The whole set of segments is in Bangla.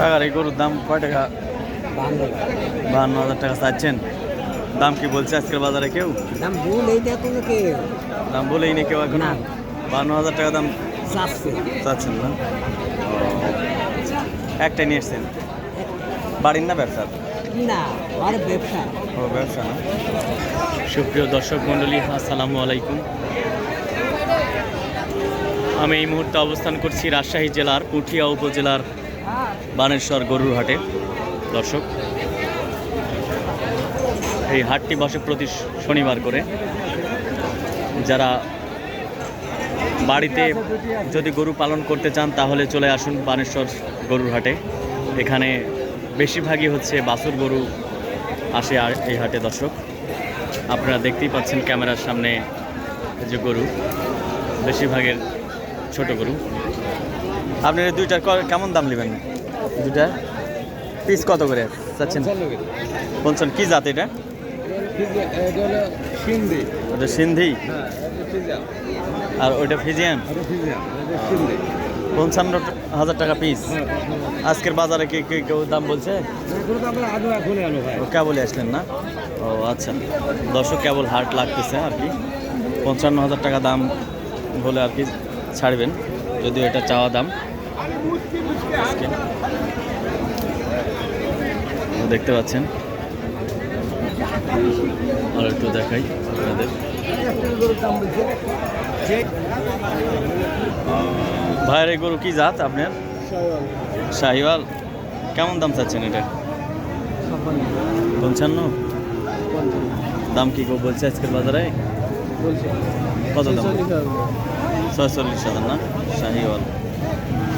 টাকার এই গরুর দাম কয় টাকা? বাহান্ন হাজার টাকা চাচ্ছেন। দাম কি বলছে আজকের বাজারে কেউ? দাম ভুল এইটা কেউ। দাম বলেই নি কেউ এখন? না। বাহান্ন হাজার টাকা দাম চাচ্ছেন না? ও, একটাই নিয়ে এসছেন? বাড়ির না ব্যবসা না আর ব্যবসা। ও ব্যবসা না? সুপ্রিয় দর্শক মণ্ডলী আসসালামু আলাইকুম। আমি এই মুহূর্তে অবস্থান করছি রাজশাহী জেলার পুঠিয়া উপজেলার বানেশ্বর গরুর হাটে। দর্শক, এই হাটটি বসে প্রতি শনিবার করে। যারা বাড়িতে যদি গরু পালন করতে চান, তাহলে চলে আসুন বানেশ্বর গরুর হাটে। এখানে বেশিরভাগই হচ্ছে বাছুর গরু আসে এই হাটে, দর্শক। আপনারা দেখতেই পাচ্ছেন ক্যামেরার সামনে যে গরু, বেশিরভাগের ছোট গরু। আপনি দুইটার কেমন দাম নেবেন? দুইটা পিস কত করে? চাচ্ছেন? পঞ্চান্ন। কি জাত এটা? ওটা সিন্ধি। আর ওইটা ফিজিয়ান? পঞ্চান্ন হাজার টাকা পিস আজকের বাজারে কি কি কেউ দাম বলছে? ও কেবলই আসলেন না? ও আচ্ছা। দর্শক, কেবল হাট লাগতেছে আর কি। পঞ্চান্ন হাজার টাকা দাম বলে আর কি ছাড়বেন, যদিও এটা চাওয়া দাম। দেখতে পাচ্ছেন। আর একটু দেখাই আপনাদের। ভাইয়ের এই গরু কি জাত আপনার? শাহিওয়াল। কেমন দাম চাচ্ছেন এটা? পঞ্চান্ন? দাম কি বলছে আজকের বাজারে? কত দাম? ছয়চল্লিশ হাজার না? শাহিওয়াল।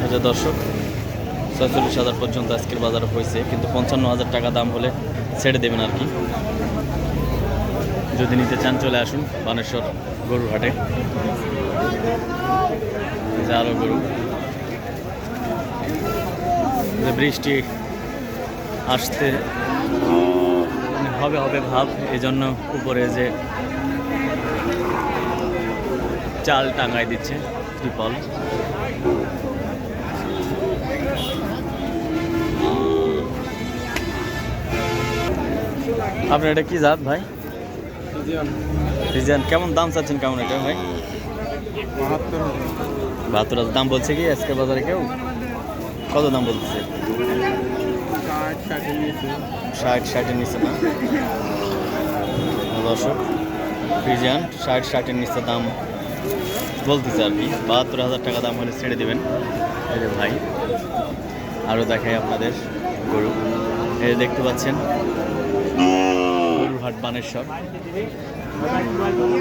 আচ্ছা দর্শক, ছয়চল্লিশ হাজার পর্যন্ত আজকের বাজার হয়েছে, কিন্তু পঞ্চান্ন হাজার টাকা দাম হলে ছেড়ে দেবেন আর কি। যদি নিতে চান চলে আসুন বানেশ্বর গরুর হাটে। এই যে আরও গরু। যে বৃষ্টি আসতে মানে হবে হবে ভাব, এজন্য উপরে যে চাল টাঙ্গাই দিচ্ছে ত্রিপল। আপনার এটা কি জাত ভাই? রিজান কেমন দাম চাচ্ছেন কেমন এটা ভাই? বাহাত্তর হাজার। দাম বলছে কি আজকে বাজারে কেউ? কত দাম বলতেছে? ষাট ষাটের নিচে। না? দর্শক ফ্রিজিয়ান ষাট ষাটের নিচে দাম বলতেছে আর কি। বাহাত্তর হাজার টাকা দাম হলে ছেড়ে দেবেন। এই যে ভাই আরও দেখাই আপনাদের গরু। এই দেখতে পাচ্ছেন। হাট বানেশ্বর।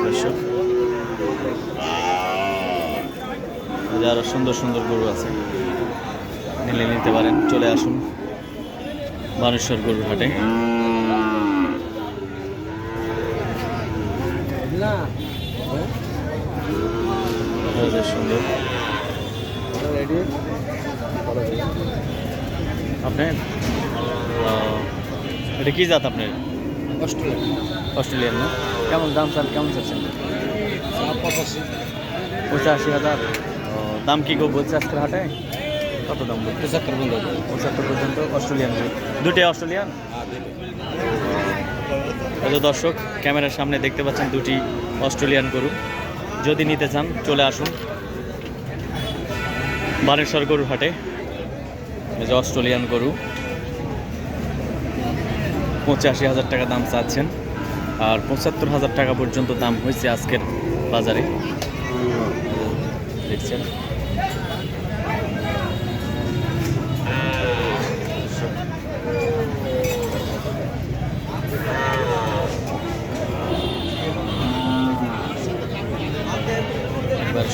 দর্শক আরও সুন্দর সুন্দর গরু আছে। নিলে নিতে পারেন, চলে আসুন বানেশ্বর গরুর না সুন্দর। আপনার? এটা কি জাত আপনার? অস্ট্রেলিয়ান। না? কেমন দাম চান কেমন চাচ্ছেন? পঁচাশি হাজার। দাম কি গো বলছে আজকের হাটে? কত দাম বলছে? পঁচাত্তর পর্যন্ত। অস্ট্রেলিয়ান দুটি অস্ট্রেলিয়ান? এই যে দর্শক ক্যামেরার সামনে দেখতে পাচ্ছেন দুটি অস্ট্রেলিয়ান গরু। যদি নিতে চান চলে আসুন। বানেশ্বর গরুর হাটে। যে অস্ট্রেলিয়ান গরু। পঁচাশি হাজার টাকা দাম চাচ্ছেন। আর পঁচাত্তর হাজার টাকা পর্যন্ত দাম হয়েছে আজকের বাজারে। দেখছেন?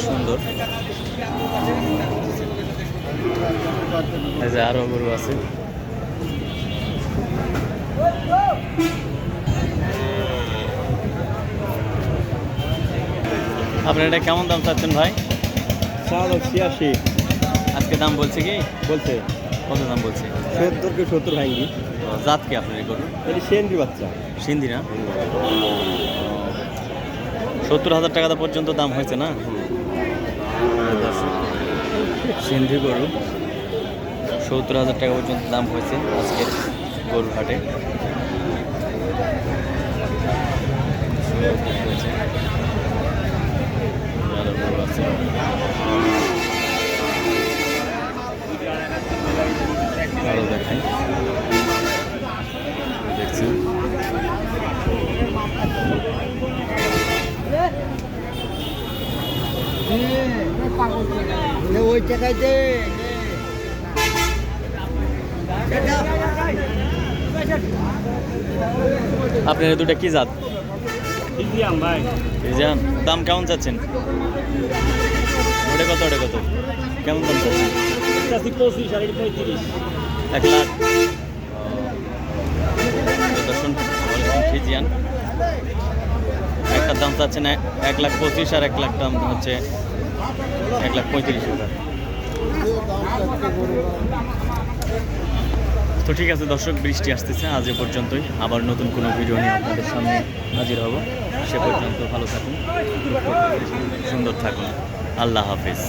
সুন্দর। এই যে আরও গরু আছে। আপনার এটা কেমন দাম চাচ্ছেন ভাই? ছিয়াশি আজকে দাম বলছে কি? বলছে। কত দাম বলছে? সত্তর কে সত্তর ভাঙ্গি জাত কি আপনার এই গরুর এটি বাচ্চা। সিন্ধি না? সত্তর হাজার টাকা পর্যন্ত দাম হয়েছে না? সিন্ধি গরু। সত্তর হাজার টাকা পর্যন্ত দাম হয়েছে আজকের গরুর হাটে। হয়েছে। আছে। আরও দেখাই দেখছেন ওই টাকায় দে আপনার দুটা কি জাত? ফ্রিজিয়ান দাম কেমন চাচ্ছেন? ওটা কত ওটা কত? কেমন দাম চাচ্ছেন? এক লাখ। দর্শন ফ্রিজিয়ান একটার দাম চাচ্ছেন এক লাখ পঁচিশ আর এক লাখ দাম হচ্ছে এক লাখ পঁয়ত্রিশ হাজার। তো ঠিক আছে, দর্শক, বৃষ্টি আসতেছে। আজ এ পর্যন্তই। আবার নতুন কোনো ভিডিও নিয়ে আপনাদের সামনে হাজির হব। সে পর্যন্ত ভালো থাকুন সুন্দর থাকুন। আল্লাহ হাফিজ।